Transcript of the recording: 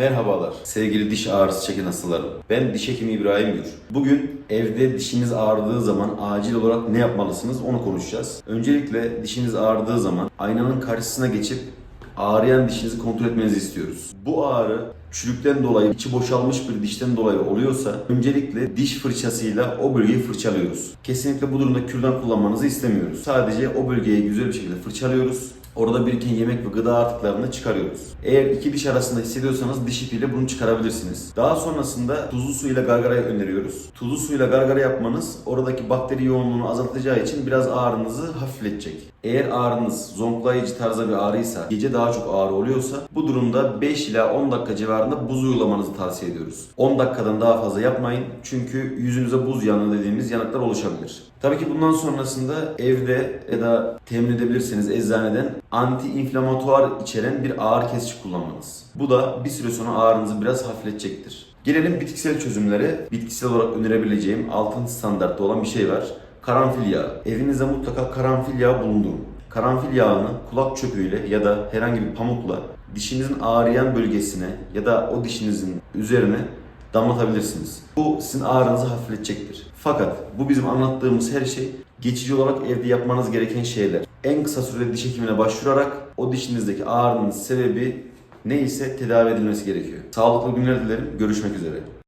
Merhabalar sevgili diş ağrısı çeken hastalarım. Ben diş hekimi İbrahim Gür. Bugün evde dişiniz ağrıdığı zaman acil olarak ne yapmalısınız onu konuşacağız. Öncelikle dişiniz ağrıdığı zaman aynanın karşısına geçip ağrıyan dişinizi kontrol etmenizi istiyoruz. Bu ağrı çürükten dolayı, içi boşalmış bir dişten dolayı oluyorsa öncelikle diş fırçasıyla o bölgeyi fırçalıyoruz. Kesinlikle bu durumda kürdan kullanmanızı istemiyoruz. Sadece o bölgeyi güzel bir şekilde fırçalıyoruz. Orada biriken yemek ve gıda artıklarını çıkarıyoruz. Eğer iki diş arasında hissediyorsanız diş ipiyle bunu çıkarabilirsiniz. Daha sonrasında tuzlu suyla gargarayı öneriyoruz. Tuzlu suyla gargara yapmanız oradaki bakteri yoğunluğunu azaltacağı için biraz ağrınızı hafifletecek. Eğer ağrınız zonklayıcı tarzda bir ağrıysa, gece daha çok ağrı oluyorsa bu durumda 5 ila 10 dakika civarında buz uygulamanızı tavsiye ediyoruz. 10 dakikadan daha fazla yapmayın çünkü yüzünüze buz yanığı dediğimiz yanıklar oluşabilir. Tabii ki bundan sonrasında evde ya da temin edebilirseniz eczaneden anti-inflamatuar içeren bir ağrı kesici kullanmanız. Bu da bir süre sonra ağrınızı biraz hafifletecektir. Gelelim bitkisel çözümlere. Bitkisel olarak önerebileceğim altın standartta olan bir şey var. Karanfil yağı. Evinizde mutlaka karanfil yağı bulundurun. Karanfil yağını kulak çöpüyle ya da herhangi bir pamukla dişinizin ağrıyan bölgesine ya da o dişinizin üzerine damlatabilirsiniz. Bu sizin ağrınızı hafifletecektir. Fakat bu bizim anlattığımız her şey geçici olarak evde yapmanız gereken şeyler. En kısa sürede diş hekimine başvurarak o dişinizdeki ağrının sebebi neyse tedavi edilmesi gerekiyor. Sağlıklı günler dilerim. Görüşmek üzere.